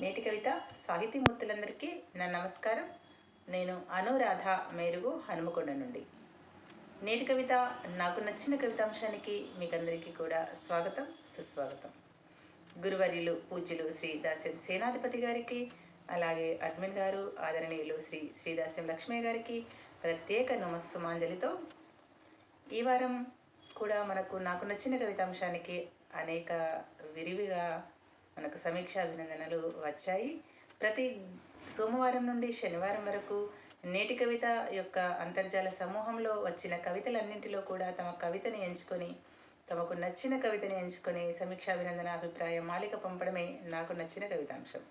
నేటి కవిత సాహితీమూర్తులందరికీ నా నమస్కారం. నేను అనురాధ మేరుగు హనుమకొండ నుండి. నేటి కవిత నాకు నచ్చిన కవితాంశానికి మీకందరికీ కూడా స్వాగతం సుస్వాగతం. గురువర్యులు పూజ్యులు శ్రీ దాస్యం సేనాధిపతి గారికి అలాగే అడ్మిన్ గారు ఆదరణీయులు శ్రీ శ్రీదాస్యం లక్ష్మయ్య గారికి ప్రత్యేక నమస్సుమాంజలితో ఈ వారం కూడా మనకు నాకు నచ్చిన కవితాంశానికి అనేక విరివిగా మనకు సమీక్షా అభినందనలు వచ్చాయి. ప్రతి సోమవారం నుండి శనివారం వరకు నేటి కవిత యొక్క అంతర్జాల సమూహంలో వచ్చిన కవితలన్నింటిలో కూడా తమ కవితని ఎంచుకొని తమకు నచ్చిన కవితని ఎంచుకొని సమీక్ష అభినందన అభిప్రాయం మాలిక పంపడమే నాకు నచ్చిన కవితాంశం.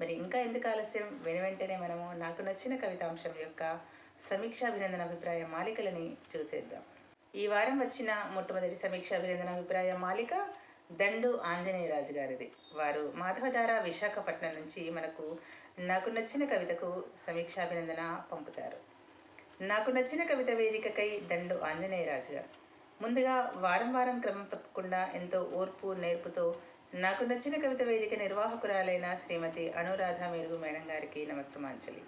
మరి ఇంకా ఎందుకు ఆలస్యం? వెను వెంటనే మనము నాకు నచ్చిన కవితాంశం యొక్క సమీక్ష అభినందన అభిప్రాయ మాలికలని చూసేద్దాం. ఈ వారం వచ్చిన మొట్టమొదటి సమీక్ష అభినందన అభిప్రాయ మాలిక దండు ఆంజనేయరాజు గారిది. వారు మాధవధార విశాఖపట్నం నుంచి మనకు నాకు నచ్చిన కవితకు సమీక్షాభినందన పంపుతారు. నాకు నచ్చిన కవిత వేదికకై దండు ఆంజనేయరాజు గారు. ముందుగా వారం వారం క్రమం తప్పకుండా ఎంతో ఓర్పు నేర్పుతో నాకు నచ్చిన కవిత వేదిక నిర్వాహకురాలైన శ్రీమతి అనురాధ మెరుగు మేడం గారికి నమస్తమాంజలి.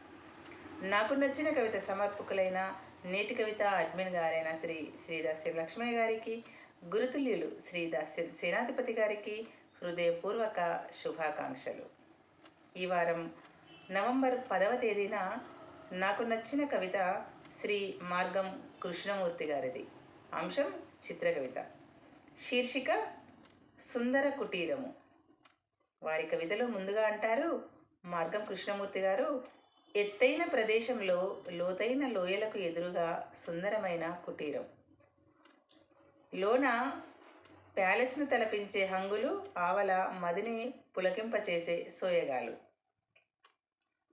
నాకు నచ్చిన కవిత సమర్పకులైన నేటి కవిత అడ్మిన్ గారైన శ్రీ శ్రీదాస్యం లక్ష్మయ్య గారికి గురుతుల్యులు శ్రీ సేనాధిపతి గారికి హృదయపూర్వక శుభాకాంక్షలు. ఈ వారం నవంబర్ పదవ తేదీన నాకు నచ్చిన కవిత శ్రీ మార్గం కృష్ణమూర్తి గారిది. అంశం చిత్ర కవిత. శీర్షిక సుందర కుటీరము. వారి కవితలో ముందుగా అంటారు మార్గం కృష్ణమూర్తి గారు ఎత్తైన ప్రదేశంలో లోతైన లోయలకు ఎదురుగా సుందరమైన కుటీరం. లోన ప్యాలెస్ను తలపించే హంగులు ఆవల మదిని పులకింపచేసే సోయగాలు.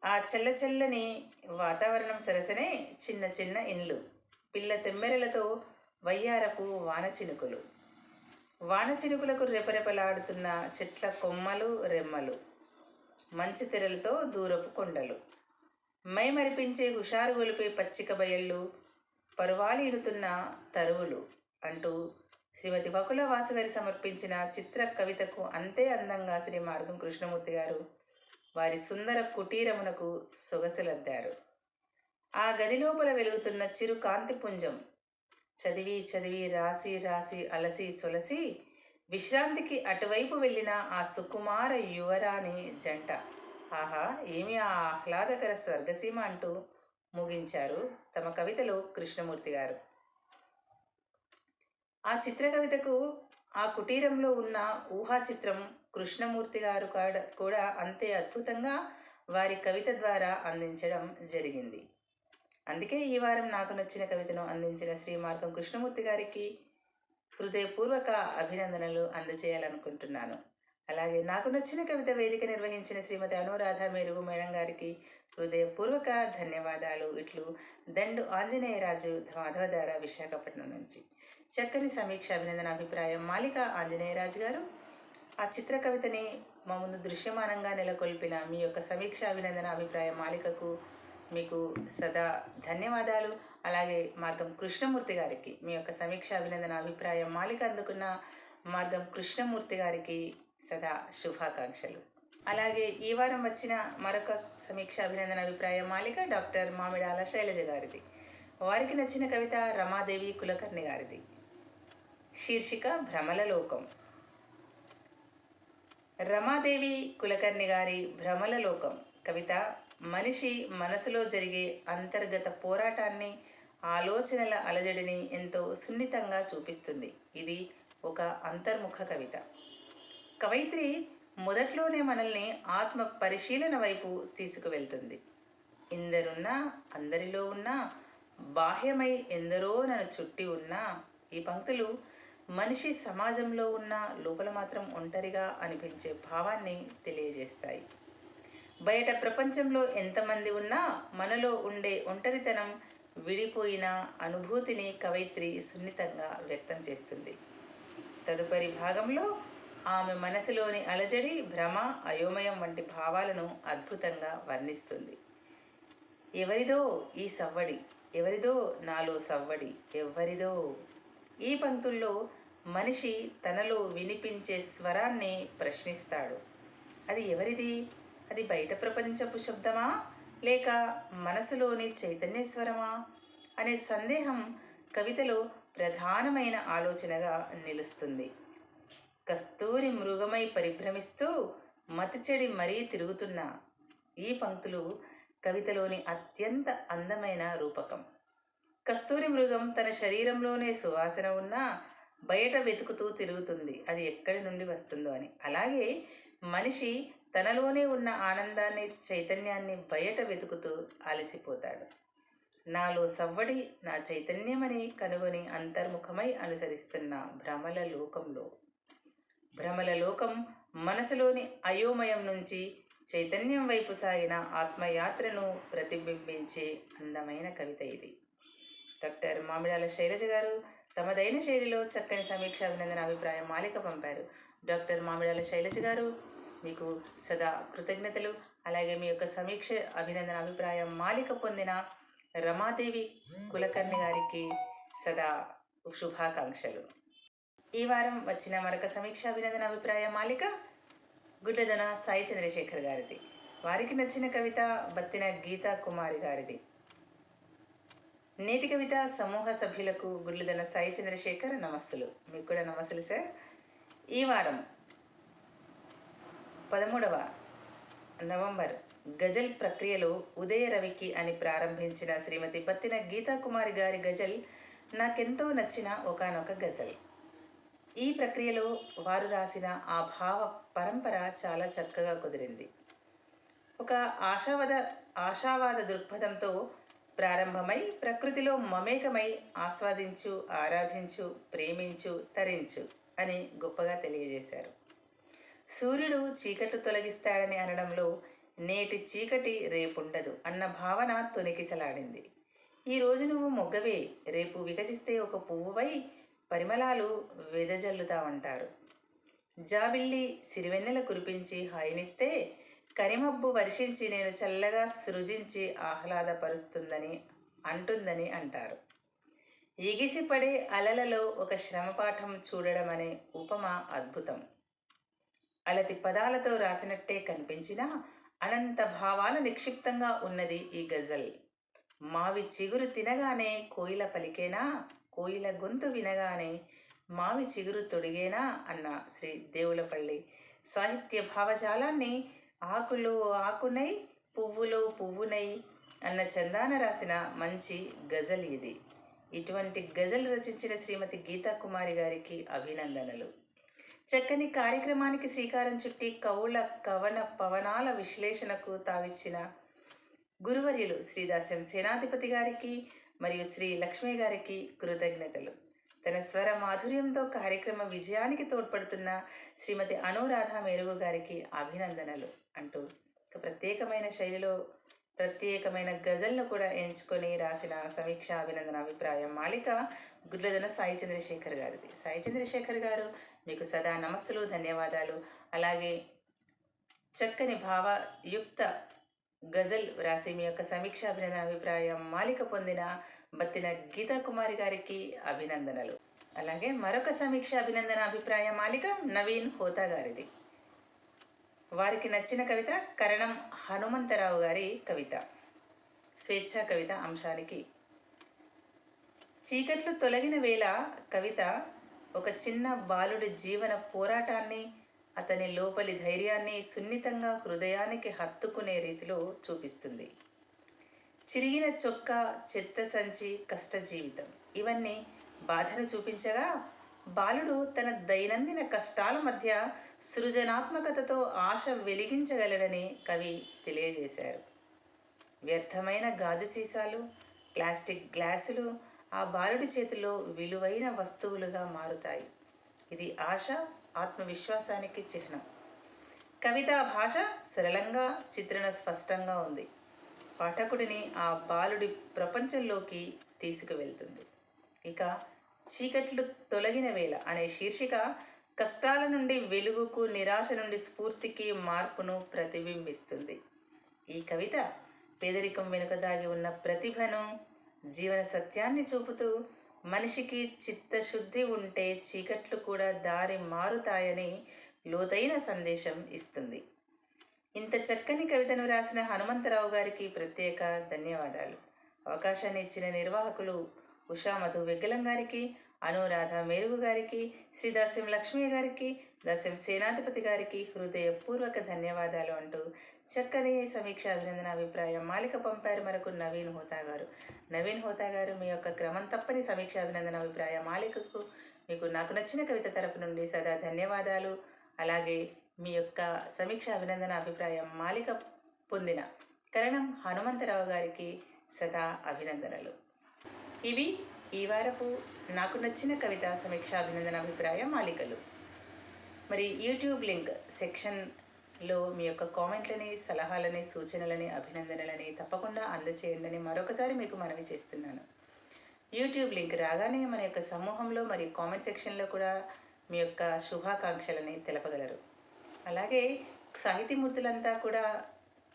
ఆ చల్ల చల్లని వాతావరణం సరసనే చిన్న చిన్న ఇండ్లు. పిల్ల తెమ్మెరలతో వయ్యారపు వాన చినుకులు. వాన చినుకులకు రెపరెపలాడుతున్న చెట్ల కొమ్మలు రెమ్మలు. మంచు తెరలతో దూరపు కొండలు. మైమరిపించే హుషారు గొలిపే పచ్చిక బయళ్ళు పరువాలి ఇరుతున్న తరువులు. అంటూ శ్రీమతి బకుల వాసు గారి సమర్పించిన చిత్ర కవితకు అంతే అందంగా శ్రీ మార్గం కృష్ణమూర్తి గారు వారి సుందర కుటీరమునకు సొగసులద్దారు. ఆ గది లోపల వెలుగుతున్న చిరు కాంతిపుంజం చదివి చదివి రాసి రాసి అలసి సొలసి విశ్రాంతికి అటువైపు వెళ్ళిన ఆ సుకుమార యువరాణి జంట. ఆహా ఏమి ఆ ఆహ్లాదకర స్వర్గసీమ అంటూ ముగించారు తమ కవితలో కృష్ణమూర్తి గారు. ఆ చిత్ర కవితకు ఆ కుటీరంలో ఉన్న ఊహా చిత్రం కృష్ణమూర్తి గారు కాడ- కూడా అంతే అద్భుతంగా వారి కవిత ద్వారా అందించడం జరిగింది. అందుకే ఈ వారం నాకు నచ్చిన కవితను అందించిన శ్రీ మార్గం కృష్ణమూర్తి గారికి హృదయపూర్వక అభినందనలు అందజేయాలనుకుంటున్నాను. అలాగే నాకు నచ్చిన కవిత వేదిక నిర్వహించిన శ్రీమతి అనురాధ మెరుగు మేడం గారికి హృదయపూర్వక ధన్యవాదాలు. ఇట్లు దండు ఆంజనేయరాజు మాధవధార విశాఖపట్నం నుంచి. చక్కని సమీక్ష అభినందన అభిప్రాయం మాలిక ఆంజనేయరాజు గారు ఆ చిత్ర కవితని మా ముందు దృశ్యమానంగా నెలకొల్పిన మీ యొక్క సమీక్ష అభినందన అభిప్రాయ మాలికకు మీకు సదా ధన్యవాదాలు. అలాగే మార్గం కృష్ణమూర్తి గారికి మీ యొక్క సమీక్ష అభినందన అభిప్రాయం మాలిక అందుకున్న మార్గం కృష్ణమూర్తి గారికి సదా శుభాకాంక్షలు. అలాగే ఈ వారం వచ్చిన మరొక సమీక్ష అభినందన అభిప్రాయం మాలిక డాక్టర్ మామిడాల శైలజ గారిది. వారికి నచ్చిన కవిత రమాదేవి కులకర్ణి గారిది. శీర్షిక భ్రమల లోకం రమాదేవి కులకర్ణి గారి భ్రమల లోకం కవిత మనిషి మనసులో జరిగే అంతర్గత పోరాటాన్ని ఆలోచనల అలజడిని ఎంతో సున్నితంగా చూపిస్తుంది. ఇది ఒక అంతర్ముఖ కవిత. కవయిత్రి మొదట్లోనే మనల్ని ఆత్మ పరిశీలన వైపు తీసుకువెళ్తుంది. ఇందరున్నా అందరిలో ఉన్నా బాహ్యమై ఎందరో నన్ను చుట్టి ఉన్నా ఈ పంక్తులు మనిషి సమాజంలో ఉన్న లోపల మాత్రం ఒంటరిగా అనిపించే భావాన్ని తెలియజేస్తాయి. బయట ప్రపంచంలో ఎంతమంది ఉన్నా మనలో ఉండే ఒంటరితనం విడిపోయిన అనుభూతిని కవయిత్రి సున్నితంగా వ్యక్తం చేస్తుంది. తదుపరి భాగంలో ఆమె మనసులోని అలజడి భ్రమ అయోమయం వంటి భావాలను అద్భుతంగా వర్ణిస్తుంది. ఎవరిదో ఈ సవ్వడి ఎవరిదో నాలో సవ్వడి ఎవరిదో ఈ పంక్తుల్లో మనిషి తనలో వినిపించే స్వరాన్ని ప్రశ్నిస్తాడు. అది ఎవరిది? అది బయట ప్రపంచపు శబ్దమా? లేక మనసులోని చైతన్యేశ్వరమా అనే సందేహం కవితలో ప్రధానమైన ఆలోచనగా నిలుస్తుంది. కస్తూరి మృగమై పరిభ్రమిస్తూ మతిచెడి మరీ తిరుగుతున్న. ఈ పంక్తులు కవితలోని అత్యంత అందమైన రూపకం. కస్తూరి మృగం తన శరీరంలోనే సువాసన ఉన్నా బయట వెతుకుతూ తిరుగుతుంది. అది ఎక్కడి నుండి వస్తుందో అని. అలాగే మనిషి తనలోనే ఉన్న ఆనందాన్ని చైతన్యాన్ని బయట వెతుకుతూ అలసిపోతాడు. నాలో సవ్వడి నా చైతన్యమని కనుగొని అంతర్ముఖమై అనుసరిస్తున్న భ్రమల లోకంలో. భ్రమల లోకం మనసులోని అయోమయం నుంచి చైతన్యం వైపు సాగిన ఆత్మయాత్రను ప్రతిబింబించే అందమైన కవిత ఇది. డాక్టర్ మామిడాల శైలజ గారు తమదైన శైలిలో చక్కని సమీక్ష అభినందన అభిప్రాయం మాలిక పంపారు. డాక్టర్ మామిడాల శైలజ గారు మీకు సదా కృతజ్ఞతలు. అలాగే మీ యొక్క సమీక్ష అభినందన అభిప్రాయం మాలిక పొందిన రమాదేవి కులకర్ణి గారికి సదా శుభాకాంక్షలు. ఈ వారం వచ్చిన మరొక సమీక్ష అభినందన అభిప్రాయ మాలిక గుడ్లదన సాయి చంద్రశేఖర్ గారిది. వారికి నచ్చిన కవిత బత్తిన గీతా కుమారి గారిది. నేటి కవిత సమూహ సభ్యులకు గుడ్లదన సాయి చంద్రశేఖర్ నమస్సులు. మీకు కూడా నమస్సులు సార్. ఈ వారం పదమూడవ నవంబర్ గజల్ ప్రక్రియలో ఉదయ రవికి అని ప్రారంభించిన శ్రీమతి బత్తిన గీతాకుమారి గారి గజల్ నాకెంతో నచ్చిన ఒకానొక గజల్. ఈ ప్రక్రియలో వారు రాసిన ఆ భావ పరంపర చాలా చక్కగా కుదిరింది. ఒక ఆశావాద ఆశావాద దృక్పథంతో ప్రారంభమై ప్రకృతిలో మమేకమై ఆస్వాదించు ఆరాధించు ప్రేమించు తరించు అని గొప్పగా తెలియజేశారు. సూర్యుడు చీకట్లు తొలగిస్తాడని అనడంలో నేటి చీకటి రేపుండదు అన్న భావన తొనికిసలాడింది ఈరోజు నువ్వు మొగ్గవే రేపు వికసిస్తే ఒక పువ్వుపై పరిమళాలు వెదజల్లుతావంటారు. జాబిల్లి సిరివెన్నెల కురిపించి హాయినిస్తే కరిమబ్బు వర్షించి నేను చల్లగా సృజించి ఆహ్లాదపరుస్తుందని అంటుందని అంటారు. ఎగిసిపడే అలలలో ఒక శ్రమపాఠం చూడడం అనే ఉపమ అద్భుతం. అలతి పదాలతో రాసినట్టే కనిపించినా అనంత భావాల నిక్షిప్తంగా ఉన్నది ఈ గజల్. మావి చిగురు తినగానే కోయిల పలికేనా కోయిల గొంతు వినగానే మావి చిగురు తొడిగేనా అన్న శ్రీ దేవులపల్లి సాహిత్య భావజాలాన్ని ఆకులు ఆకునై పువ్వులు పువ్వునై అన్న చందాన రాసిన మంచి గజల్ ఇది. ఇటువంటి గజల్ రచించిన శ్రీమతి గీతా కుమారి గారికి అభినందనలు. చక్కని కార్యక్రమానికి శ్రీకారం చుట్టి కవుల కవన పవనాల విశ్లేషణకు తావిచ్చిన గురువర్యులు శ్రీదాస్యం సేనాధిపతి గారికి మరియు శ్రీ లక్ష్మి గారికి కృతజ్ఞతలు. తన స్వర మాధుర్యంతో కార్యక్రమ విజయానికి తోడ్పడుతున్న శ్రీమతి అనురాధ మెరుగు గారికి అభినందనలు. అంటూ ఒక ప్రత్యేకమైన శైలిలో ప్రత్యేకమైన గజల్ను కూడా ఎంచుకొని రాసిన సమీక్ష అభినందన అభిప్రాయం మాలిక గుడ్లదన సాయి చంద్రశేఖర్ గారిది. సాయి చంద్రశేఖర్ గారు మీకు సదా నమస్సులు ధన్యవాదాలు. అలాగే చక్కని భావయుక్త గజల్ రాసి మీ యొక్క సమీక్ష అభినందన అభిప్రాయం మాలిక పొందిన బత్తిన గీతా కుమారి గారికి అభినందనలు. అలాగే మరొక సమీక్ష అభినందన అభిప్రాయ మాలిక నవీన్ హోతా గారిది. వారికి నచ్చిన కవిత కరణం హనుమంతరావు గారి కవిత. స్వేచ్ఛా కవిత అంశానికి. చీకట్లు తొలగిన వేళ కవిత ఒక చిన్న బాలుడి జీవన పోరాటాన్ని అతని లోపలి ధైర్యాన్ని సున్నితంగా హృదయానికి హత్తుకునే రీతిలో చూపిస్తుంది. చిరిగిన చొక్క చెత్త సంచి కష్ట జీవితం ఇవన్నీ బాధను చూపించగా బాలుడు తన దైనందిన కష్టాల మధ్య సృజనాత్మకతతో ఆశ వెలిగించగలడని కవి తెలియజేశారు. వ్యర్థమైన గాజు సీసాలు ప్లాస్టిక్ గ్లాసులు ఆ బాలుడి చేతిలో విలువైన వస్తువులుగా మారుతాయి. ఇది ఆశ ఆత్మవిశ్వాసానికి చిహ్నం. కవితా భాష సరళంగా చిత్రణ స్పష్టంగా ఉంది. పాఠకుడిని ఆ బాలుడి ప్రపంచంలోకి తీసుకువెళ్తుంది. ఇక చీకట్లు తొలగిన వేళ అనే శీర్షిక కష్టాల నుండి వెలుగుకు నిరాశ నుండి స్ఫూర్తికి మార్పును ప్రతిబింబిస్తుంది. ఈ కవిత పేదరికం వెనుక దాగి ఉన్న ప్రతిభను జీవన సత్యాన్ని చూపుతూ మనిషికి చిత్తశుద్ధి ఉంటే చీకట్లు కూడా దారి మారుతాయని లోతైన సందేశం ఇస్తుంది. ఇంత చక్కని కవితను రాసిన హనుమంతరావు గారికి ప్రత్యేక ధన్యవాదాలు. అవకాశాన్ని ఇచ్చిన నిర్వాహకులు ఉషా మధు వెగ్గలం గారికి అనురాధ మేరుగు గారికి శ్రీ దాస్యం లక్ష్మి గారికి దాస్యం సేనాధిపతి గారికి హృదయపూర్వక ధన్యవాదాలు అంటూ చక్కని సమీక్ష అభినందన అభిప్రాయం మాలిక పంపారు మరకు నవీన్ హోతా గారు. నవీన్ హోతా గారు మీ యొక్క క్రమం తప్పని సమీక్ష అభినందన అభిప్రాయ మాలికకు మీకు నాకు నచ్చిన కవిత తరపు నుండి సదా ధన్యవాదాలు. అలాగే మీ యొక్క సమీక్ష అభినందన అభిప్రాయం మాలిక పొందిన కరణం హనుమంతరావు గారికి సదా అభినందనలు. ఇవి ఈ వారపు నాకు నచ్చిన కవిత సమీక్ష అభినందన అభిప్రాయ మాలికలు. మరి యూట్యూబ్ లింక్ సెక్షన్లో మీ యొక్క కామెంట్లని సలహాలని సూచనలని అభినందనలని తప్పకుండా అందచేయండి అని మరొకసారి మీకు మనవి చేస్తున్నాను. యూట్యూబ్ లింక్ రాగానే మన యొక్క సమూహంలో మరి కామెంట్ సెక్షన్లో కూడా మీ యొక్క శుభాకాంక్షలని తెలపగలరు. అలాగే సాహితీమూర్తులంతా కూడా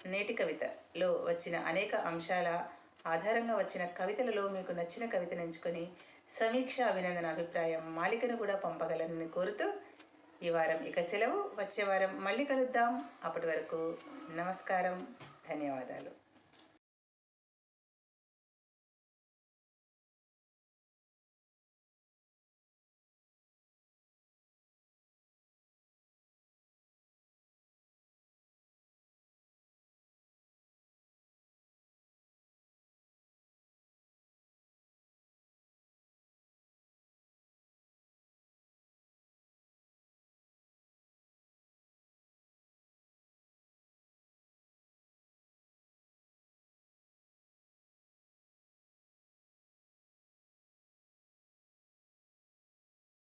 నేటి కవితలో వచ్చిన అనేక అంశాల ఆధారంగా వచ్చిన కవితలలో మీకు నచ్చిన కవితను ఎంచుకొని సమీక్ష అభినందన అభిప్రాయం మాలికను కూడా పంపగలరని కోరుతూ ఈ వారం ఇక సెలవు. వచ్చే వారం మళ్ళీ కలుద్దాం. అప్పటి వరకు నమస్కారం. ధన్యవాదాలు.